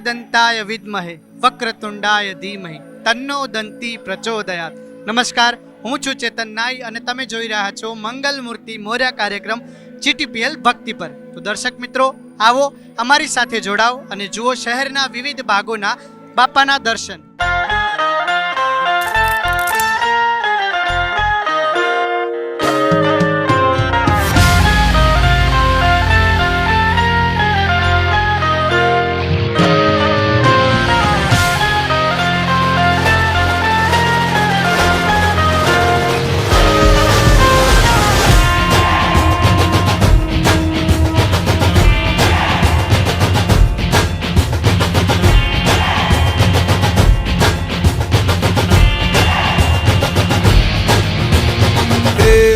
દંતાય વિદ્મહે વક્રતુંડાય ધીમહે તન્નો દંતી પ્રચોદયાત નમસ્કાર હું છું ચેતન નાઈ અને તમે જોઈ રહ્યા છો મંગલ મૂર્તિ મોર્યા કાર્યક્રમ જીટીપીએલ ભક્તિ પર તો દર્શક મિત્રો આવો અમારી સાથે જોડાઓ અને જુઓ શહેરના વિવિધ ભાગોના બાપાના દર્શન.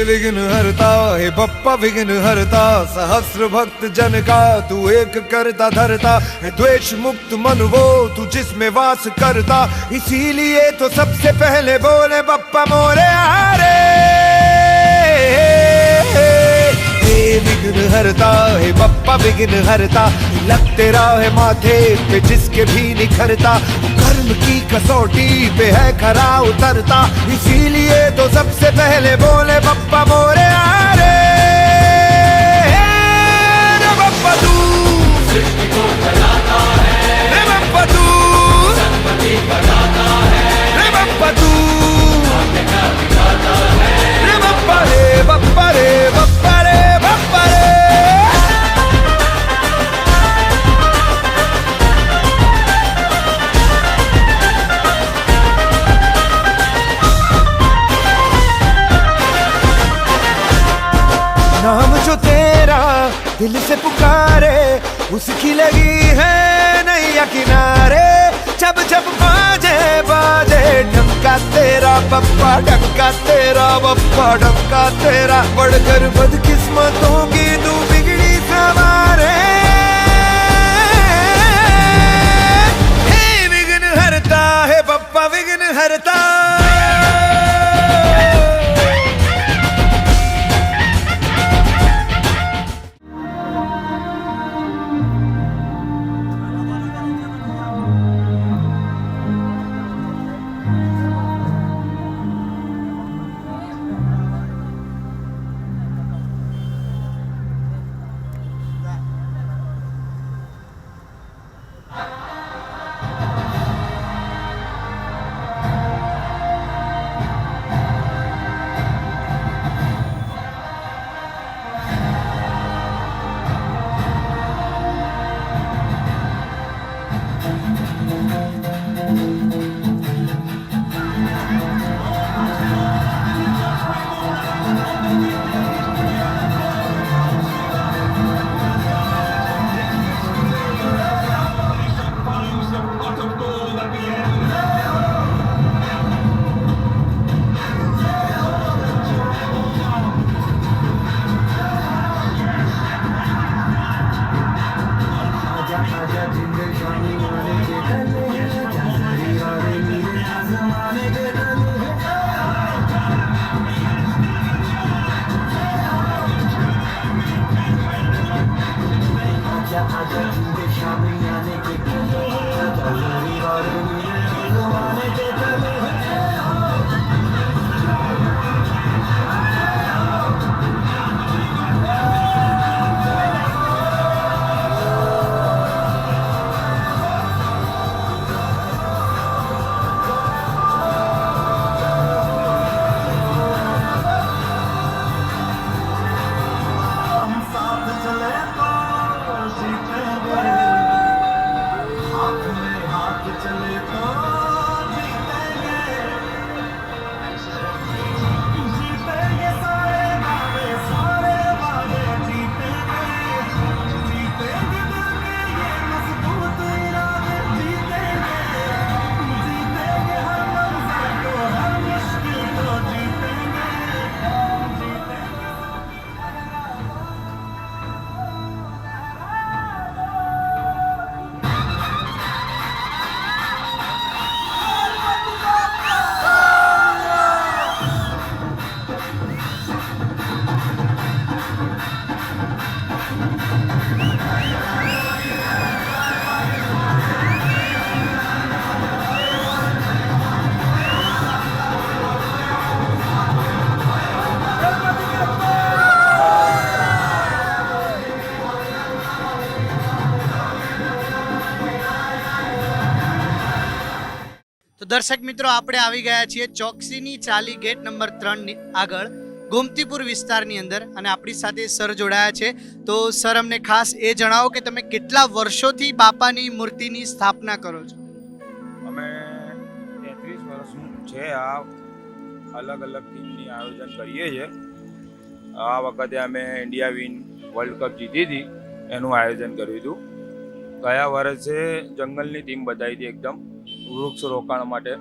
विघ्न हरता, हे बप्पा विघ्न हरता, सहस्र भक्त जन का, तू एक करता धरता, है द्वेष मुक्त मन वो, तू जिसमें वास करता, इसीलिए तो सबसे पहले बोले बप्पा मोरे आरे हे विघ्न हरता, हे बप्पा विघ्न हरता लग तेरा है माथे पे जिसके भी निखरता कसौटी पे है खरा उतरता, इसीलिए तो सबसे पहले बोले पप्पा मोरे आरे। बप्पा तू। रे तू। रे तू। रे रे रे दिल से पुकारे, उसकी लगी है नैया किनारे। जब जब बाजे बाजे डंका तेरा, पप्पा डंका तेरा, पप्पा डंका तेरा। बढ़कर बदकिस्मतों की દર્શક મિત્રો, આપણે આવી ગયા છીએ ચોકસીની ચાલી ગેટ નંબર ત્રણની આગળ, ગોમતીપુર વિસ્તારની અંદર, અને આપણી સાથે સર જોડાયા છે. તો સર, અમને ખાસ એ જણાવો કે તમે કેટલા વર્ષોથી બાપાની મૂર્તિની સ્થાપના કરો છો? અમે તેત્રીસ વર્ષનું છે આ અલગ અલગ ટીમની આયોજન કરીએ છીએ. આ વખતે અમે ઇન્ડિયા વિન વર્લ્ડ કપ જીતી હતી, એનું આયોજન કર્યું હતું. ગયા વર્ષે જંગલની ટીમ બતાવી હતી એકદમ. વૃક્ષ રોકાણ માટે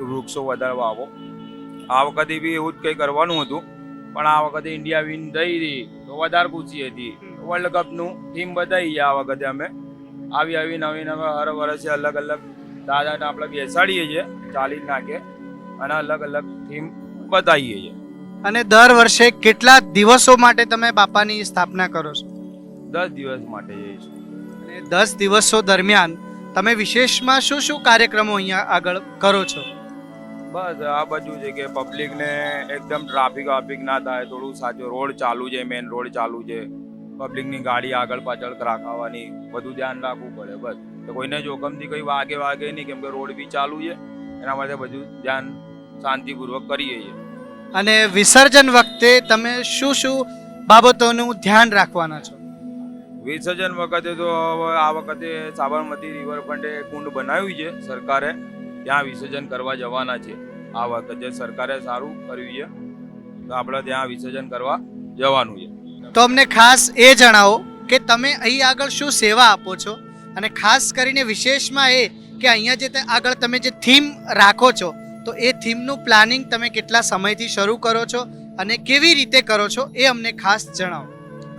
વૃક્ષો વધારવા આવો. આ વખતે બી એવું જ કંઈ કરવાનું હતું પણ આ વખતે ઇન્ડિયા વિન થઈ હતી તો વધારે પૂછી હતી. વર્લ્ડ કપનું ટીમ બતાવી આ વખતે અમે. આવી આવી નવી નવી હર વર્ષે અલગ અલગ દાદાને આપણે બેસાડીએ છીએ ચાલી નાખે અને અલગ અલગ થીમ બતાવીએ છીએ. અને દર વર્ષે કેટલા દિવસો માટે તમે બાપાની સ્થાપના કરો છો? દસ દિવસ માટે જઈશું. અને દસ દિવસો દરમિયાન તમે વિશેષમાં શું શું કાર્યક્રમો અહીંયા આગળ કરો છો? બસ આ બધું છે કે પબ્લિકને એકદમ ટ્રાફિક વાફિક ના થાય થોડું સાચું રોડ ચાલુ છે મેઇન રોડ ચાલુ છે. પબ્લિકની ગાડી આગળ પાછળ રાખવાની બધું ધ્યાન રાખવું પડે બસ. તો કોઈને જોખમથી કંઈ વાગે વાગે નહીં કેમ કે રોડ બી ચાલુ છે એના માટે બધું ધ્યાન શાંતિપૂર્વક કરીએ છીએ. અને વિસર્જન વખતે તમે શું શું બાબતોનું ધ્યાન રાખવાના છો? વિસર્જન વખતે તો આ વખતે સાબરમતી રિવરફ્રન્ટે કુંડ બનાવ્યું છે સરકારે. ત્યાં વિસર્જન કરવા જવાના છે. આ વખતે સરકારે સારું કર્યું છે, તો આપણે ત્યાં વિસર્જન કરવા જવાનું છે. તો અમને ખાસ એ જણાવો કે તમે અહીં આગળ શું સેવા આપો છો? અને ખાસ કરીને વિશેષમાં એ કે અહીંયા જે આગળ તમે જે થીમ રાખો છો, તો એ થીમનું પ્લાનિંગ તમે કેટલા સમયથી શરૂ કરો છો અને કેવી રીતે કરો છો એ અમને ખાસ જણાવો.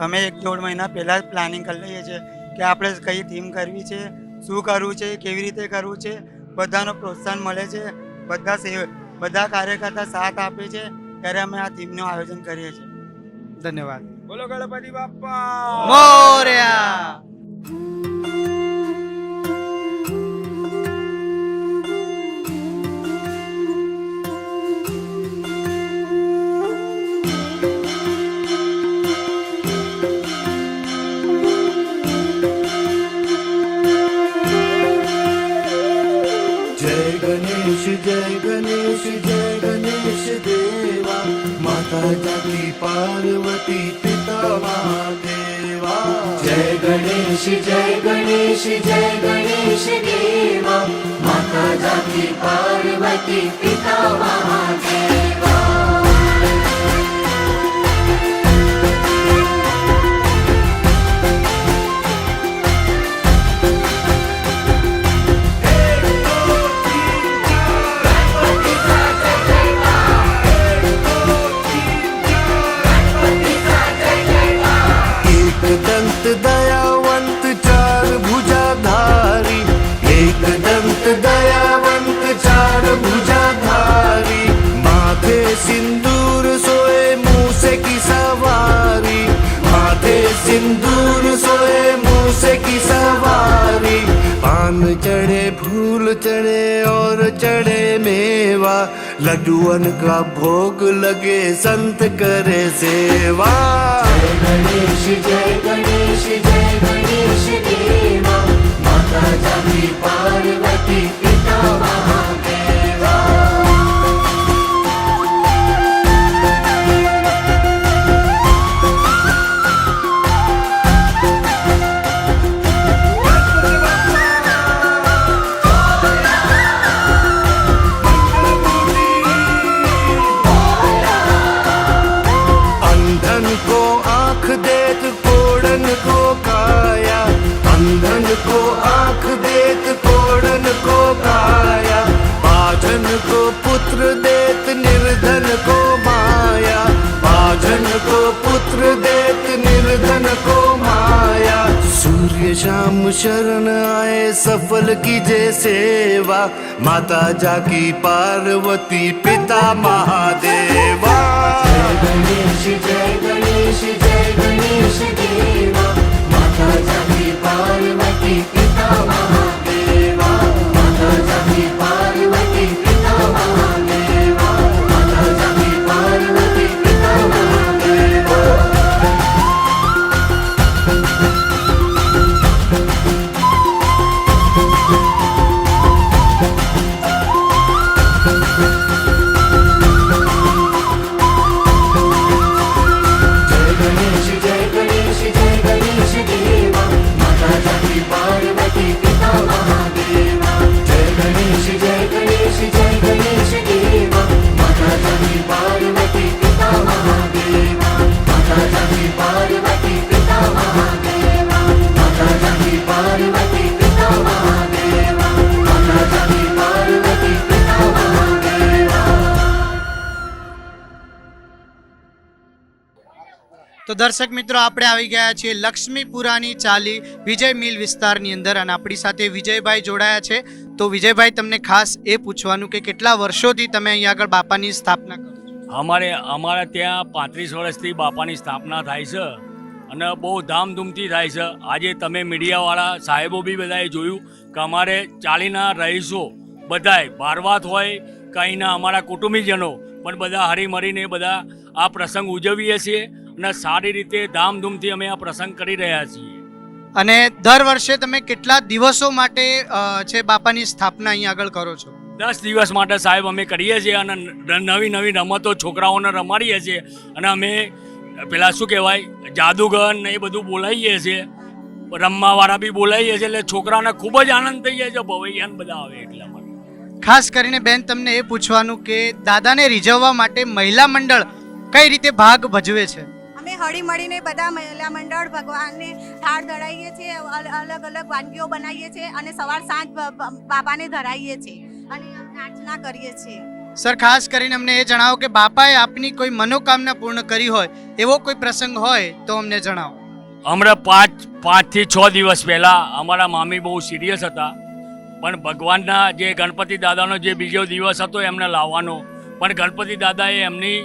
અમે એક દોઢ મહિના પહેલાં જ પ્લાનિંગ કરી લઈએ છીએ કે આપણે કઈ થીમ કરવી છે શું કરવું છે કેવી રીતે કરવું છે બધાનો પ્રોત્સાહન મળે છે બધા સેવ બધા કાર્યકર્તા સાથ આપે છે ત્યારે અમે આ થીમનું આયોજન કરીએ છીએ. ધન્યવાદ. બોલો ગણપતિ બાપા મોર્યા! गणेश जय गणेश जय गणेश देवा माता जाकी पार्वती पिता महादेवा। जय गणेश जय गणेश जय गणेश देवा माता जाती पार्वती पिता महादेवा સિંદૂર સોએ મૂસે કી સવારી પાન ચડે ફૂલ ચડે ઓર ચડે મેવા લડુઅન કા ભોગ લગે સંત કરે સેવા ગણેશ જય ગણેશ જય ગણેશ દેવા માતા જામી પાર્વતી પિતા મહાદેવ सूर्य शाम शरण आए सफल कीजे सेवा माता जाकी पार्वती पिता महादेवा जय गणेश जय તો દર્શક મિત્રો, આપણે આવી ગયા છીએ લક્ષ્મીપુરાની ચાલી વિજય મિલ વિસ્તારની અંદર અને આપણી સાથે વિજયભાઈ જોડાયા છે. તો વિજયભાઈ, તમને ખાસ એ પૂછવાનું કે કેટલા વર્ષોથી તમે અહીંયા આગળ બાપાની સ્થાપના કરો અમારે અમારે ત્યાં પાંત્રીસ વર્ષથી બાપાની સ્થાપના થાય છે અને બહુ ધામધૂમથી થાય છે. આજે તમે મીડિયાવાળા સાહેબો બી બધાએ જોયું કે અમારે ચાલીના રહીશો બધાએ બારવાત હોય કંઈના અમારા કુટુંબીજનો પણ બધા હરીમરીને બધા આ પ્રસંગ ઉજવીએ છીએ. અને સારી રીતે ધામધૂમથી અમે આ પ્રસંગ કરી રહ્યા છીએ. અને દર વર્ષે તમે કેટલા દિવસો માટે છે બાપાની સ્થાપના અહીંયા આગળ કરો છો? દસ દિવસ માટે સાહેબ અમે કરીએ છીએ અને નવી નવી રમતો છોકરાઓને રમાડીએ છીએ અને અમે પેલા શું કહેવાય જાદુગર ને એ બધું બોલાવીએ છીએ. રમવાવાળા બી બોલાવીએ છીએ એટલે છોકરાઓને ખૂબ જ આનંદ થઈ જાય છે ભવૈયાન બધા આવે એટલા માટે. ખાસ કરીને બેન તમને એ પૂછવાનું કે દાદાને રીઝવવા માટે મહિલા મંડળ કઈ રીતે ભાગ ભજવે છે? અમે હળી મળીને બધા મહિલા મંડળ ભગવાનને થાળ ધરાવીએ છીએ અલગ અલગ વાનગીઓ બનાવીએ છીએ અને સવાર સાંજ બાપાને ધરાવીએ છીએ અને પ્રાર્થના કરીએ છીએ. સર ખાસ કરીને અમને એ જણાવો કે બાપાએ આપની કોઈ મનોકામના પૂર્ણ કરી હોય એવો કોઈ પ્રસંગ હોય તો અમને જણાવો. હમણાં પાંચ પાંચથી છ દિવસ પહેલાં અમારા મામી બહુ સિરિયસ હતા પણ ભગવાનના જે ગણપતિ દાદાનો જે બીજો દિવસ હતો એમને લાવવાનો પણ ગણપતિ દાદાએ એમની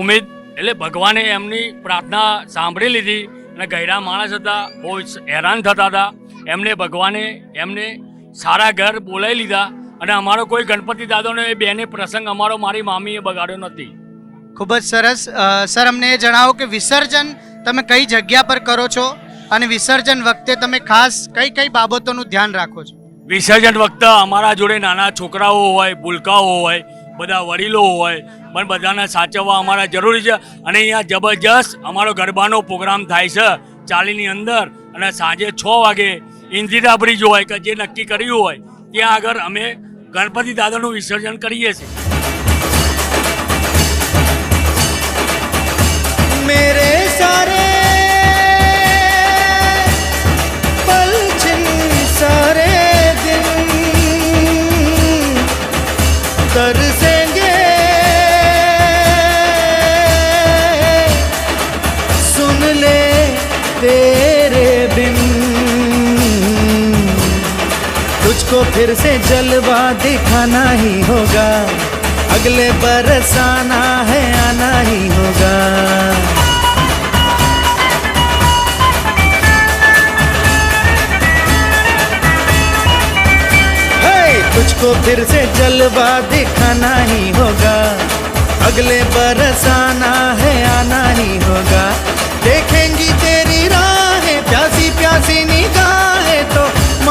ઉમેદ એટલે ભગવાને એમની પ્રાર્થના સાંભળી લીધી અને ગયડા માણસ હતા બહુ હેરાન થતા હતા. એમને ભગવાને એમને સારા ઘર બોલાવી લીધા અને અમારો કોઈ ગણપતિ દાદાનો એ બેને પ્રસંગ અમારો મારી મામીએ બગાડ્યો નથી. ખૂબ જ સરસ. સર અમને એ જણાવો કે વિસર્જન તમે કઈ જગ્યા પર કરો છો અને વિસર્જન વખતે તમે ખાસ કઈ કઈ બાબતોનું ધ્યાન રાખો છો? વિસર્જન વખતે અમારા જોડે નાના છોકરાઓ હોય ભૂલકાઓ હોય બધા વડીલો હોય પણ બધાને સાચવવા અમારા જરૂરી છે અને અહીંયા જબરજસ્ત અમારો ગરબાનો પ્રોગ્રામ થાય છે ચાલીની અંદર અને સાંજે છ વાગે ઇન્દિરા બ્રિજ હોય કે જે નક્કી કર્યું હોય ત્યાં આગળ અમે ગણપતિ દાદાનું વિસર્જન કરીએ છીએ मेरे सारे पल छिन सारे दिन तरसेंगे फिर से जलवा दिखाना ही होगा। अगले बरस आना है, आना ही होगा। तुझको फिर से जलवा दिखाना ही होगा। अगले बरस आना है, आना ही होगा। देखेंगी तेरी राहें प्यासी प्यासी निगाहें।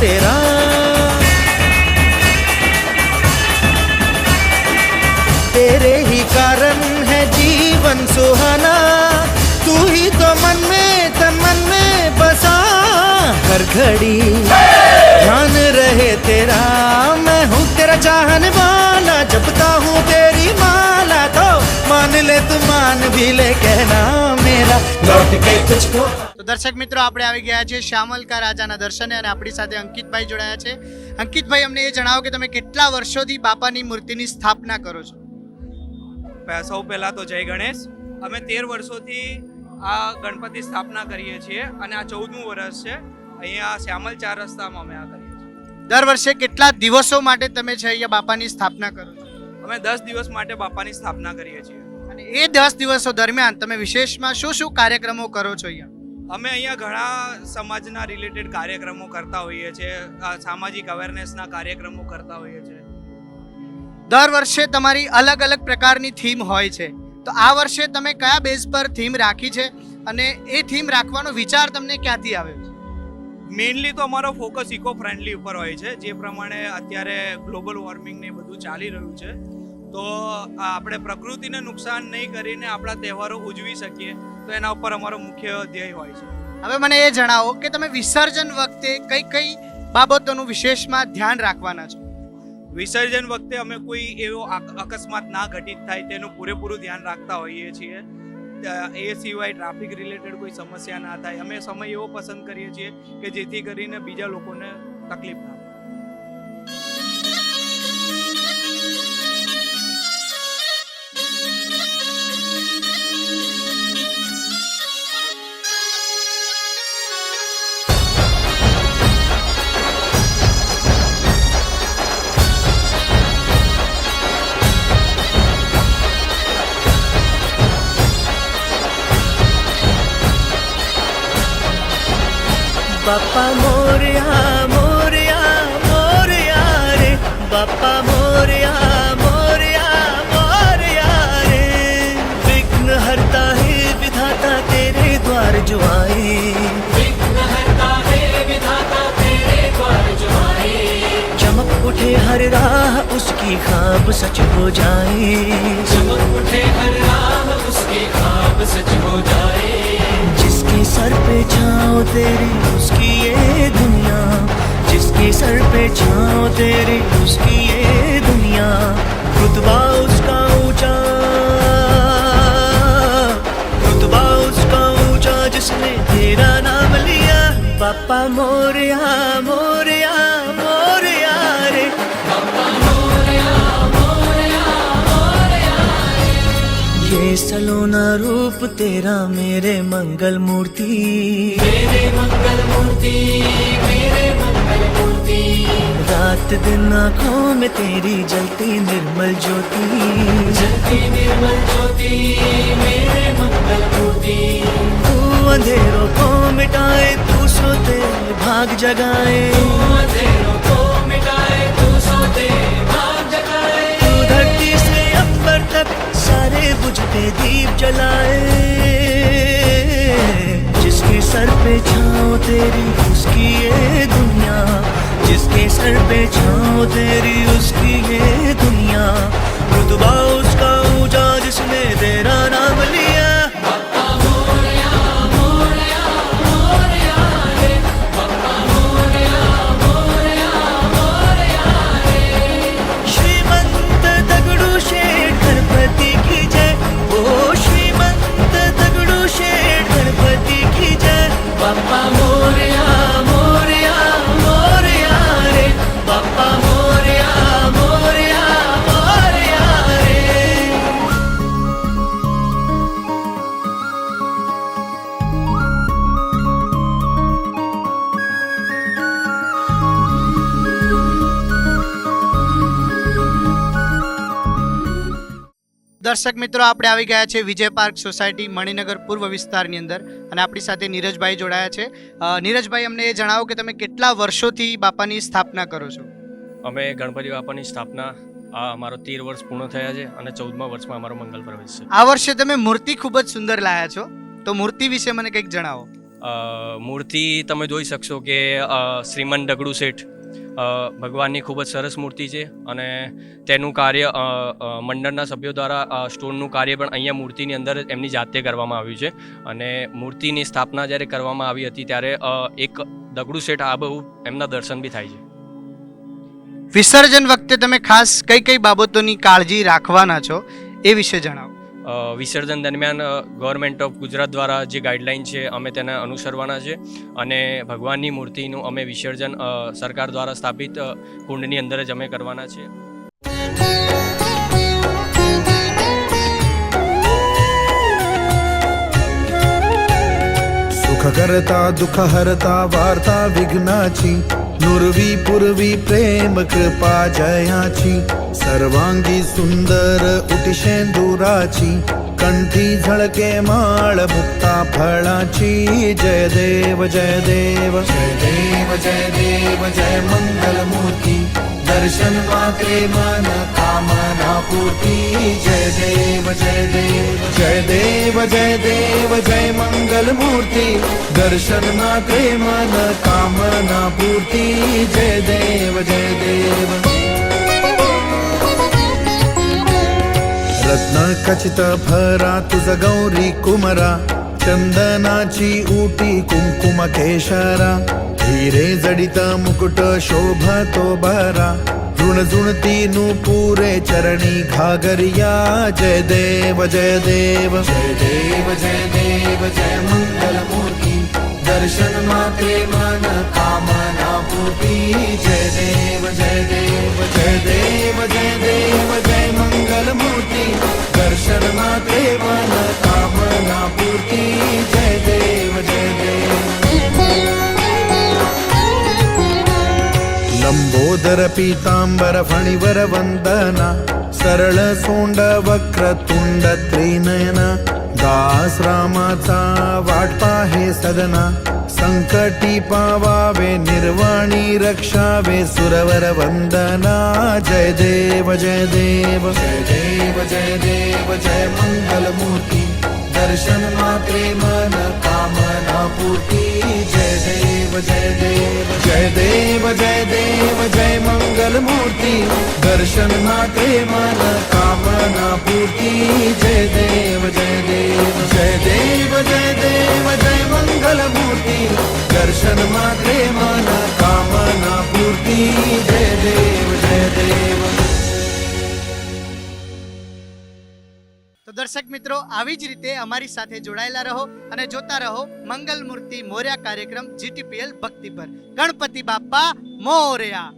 तेरा। तेरे ही कारण है जीवन सुहाना। तू ही तो मन में, तन मन में बसा। हर घड़ी ध्यान रहे तेरा। मैं हूँ तेरा चाहने वाला जपता हूँ तेरी। मान ले तू मान भी ले कहना मेरा लौट के तुझको તો દર્શક મિત્રો આપણે આવી ગયા છીએ શ્યામલકા રાજાના દર્શને અને આપણી સાથે અંકિતભાઈ જોડાયા છે અંકિતભાઈ અમને એ જણાવો કે તમે કેટલા વર્ષોથી બાપાની મૂર્તિની સ્થાપના કરો છો પહે- સૌ પહેલાં તો જય ગણેશ અમે તેર વર્ષોથી આ ગણપતિ સ્થાપના કરીએ છીએ અને આ ચૌદમું વર્ષ છે અહીંયા શ્યામલ ચાર રસ્તામાં અમે આ કરીએ છીએ દર વર્ષે કેટલા દિવસો માટે તમે છે અહીંયા બાપાની સ્થાપના કરો છો અમે દસ દિવસ માટે બાપાની સ્થાપના કરીએ છીએ. અને એ દસ દિવસો દરમિયાન તમે વિશેષમાં શું શું કાર્યક્રમો કરો છો અહીંયા? અમે અહીંયા ઘણા સમાજના રિલેટેડ કાર્યક્રમો કરતા હોઈએ છીએ સામાજિક અવેરનેસના કાર્યક્રમો કરતા હોઈએ છીએ. દર વર્ષે તમારી અલગ અલગ પ્રકારની થીમ હોય છે. તો આ વર્ષે તમે કયા બેઝ પર થીમ રાખી છે અને એ થીમ રાખવાનો વિચાર તમને ક્યાંથી આવ્યો છે? મેઇનલી તો અમારો ફોકસ ઇકો ફ્રેન્ડલી ઉપર હોય છે જે પ્રમાણે અત્યારે ગ્લોબલ વોર્મિંગ ને બધું ચાલી રહ્યું છે. તો આપણે પ્રકૃતિને નુકસાન નહીં કરીને આપણા તહેવારો ઉજવી શકીએ. તો એના ઉપર અમારો મુખ્ય ધ્યેય હોય છે. હવે મને એ જણાવો કે તમે વિસર્જન વખતે કઈ કઈ બાબતોનું વિશેષમાં ધ્યાન રાખવાના છો? વિસર્જન વખતે અમે કોઈ એવો અકસ્માત ના ઘટિત થાય તેનું પૂરેપૂરું ધ્યાન રાખતા હોઈએ છીએ. એ સિવાય ટ્રાફિક રિલેટેડ કોઈ સમસ્યા ના થાય. અમે સમય એવો પસંદ કરીએ છીએ કે જેથી કરીને બીજા લોકોને તકલીફ ના થાય उठे हर राह, उसकी खाब सच हो जाए। चमक उठे हर राह उसकी खाब सच हो जाए जिसके सर पे छाओ तेरी, उसकी ये दुनिया। जिसके सर पे छाओ तेरी, उसकी ये दुनिया। रुतबा उसका ऊँचा। रुतबा उसका ऊँचा, जिसने तेरा नाम लिया। पापा मोरया मोरया। सलोना रूप, तेरा मेरे मंगल मूर्ति। मेरे मंगल मूर्ति, मेरे मंगल मूर्ति। रात दिन आँखों में तेरी जलती निर्मल ज्योति। जलती निर्मल ज्योति, मेरे मंगल मूर्ति। तू अंधेरों को मिटाए, तू सोते भाग जगाए। तू अंधेरों सारे बुझते दीप जलाए जिसके सर पे छाओ तेरी उसकी ये दुनिया जिसके सर पे छाओ तेरी उसकी ये दुनिया रुतबा उसका ऊंचा जिसने तेरा नाम लिया દર્શક મિત્રો આપણે આવી ગયા છે વિજય પાર્ક સોસાયટી મણિનગર પૂર્વ વિસ્તારની અંદર અને આપણી સાથે નીરજભાઈ જોડાયા છે. નીરજભાઈ અમને એ જણાવો કે તમે કેટલા વર્ષોથી બાપાની સ્થાપના કરો છો? અમે ગણપતિ બાપાની સ્થાપના આ અમારો તેર વર્ષ પૂર્ણ થયા છે અને ચૌદમા વર્ષમાં અમારો મંગલ પ્રવેશ છે. આ વર્ષે તમે મૂર્તિ ખૂબ જ સુંદર લાયા છો. તો મૂર્તિ વિશે મને કંઈક જણાવો. મૂર્તિ તમે જોઈ શકશો કે શ્રીમન શ્રીમંત ડગડુ શેઠ ભગવાનની ખૂબ જ સરસ મૂર્તિ છે અને તેનું કાર્ય મંડળના સભ્યો દ્વારા સ્ટોનનું કાર્ય પણ અહીંયા મૂર્તિની અંદર એમની જાતે કરવામાં આવ્યું છે. અને મૂર્તિની સ્થાપના જ્યારે કરવામાં આવી હતી ત્યારે એક દગડુ શેઠ આ બહુ એમના દર્શન બી થાય છે. વિસર્જન વખતે તમે ખાસ કઈ કઈ બાબતોની કાળજી રાખવાના છો એ વિશે જણાવો. વિસર્જન દરમિયાન ગવર્મેન્ટ ઓફ ગુજરાત દ્વારા જે ગાઈડલાઇન છે, અમે તેને અનુસરવાના છે અને ભગવાનની મૂર્તિનું અમે વિસર્જન સરકાર દ્વારા સ્થાપિત કુંડની અંદર જ અમે કરવાના છે. કરતા, દુઃખ હરતા, વાર્તા વિઘ્નાચી નુરવી, પૂર્વી, પ્રેમ, કૃપા જયાચી સર્વાંગી સુંદર ઉટિશેન્દુરાચી કંઠી ઝળકે માળ મુક્તા ફળાચી જય દેવ જય દેવ જય દેવ જય દેવ જય મંગલ મૂર્તિ દર્શન માત્રે મન કામના પૂર્તિ જય દેવ જય દેવ જય દેવ જય દેવ જય મંગલ મૂર્તિ દર્શન માત્રે મન કામના પૂર્તિ જય દેવ જય દેવ खचित भरा तुझ गौरी कुमरा चंदनाची उटी कुंकुम केशरा. हिरे जडित मुकुट शोभतो बरा तीनू पुरे चरणी घागरिया. जय देव जय देव. जय देव जय देव जय मंगल मूर्ती दर्शन मात्रे मन कामना. पूर्ती जय देव जय देव जय देव जय देव जय मंगल मूर्ती दर्शन मात्रे मन कामना पूर्ती जय देव जय देव लंबोदर पीतांबर फणिवर वंदना सरळ सोंड वक्र तुंड त्रिनयन दास रामाचा वाट हे सदना. संकटी पावावे निर्वाणी रक्षावे. सुरवर वंदना. जय देव जय देव. जय देव जय देव जय मंगल मूर्ती दर्शन मात्रे मन कामना पूर्ती. जय देव. દેવ જય દેવ જય દેવ જય દેવ જય મંગલ મૂર્તિ દર્શન માટે મન કામના પૂર્તિ જય દેવ જય દેવ જય દેવ જય દેવ જય મંગલ મૂર્તિ દર્શન માટે મન કામના પૂર્તિ જય દેવ દર્શક મિત્રો, આવી જ રીતે અમારી સાથે જોડાયેલા રહો અને જોતા રહો મંગલ મૂર્તિ મોર્યા કાર્યક્રમ જીટીપીએલ ભક્તિ પર. ગણપતિ બાપા મોર્યા.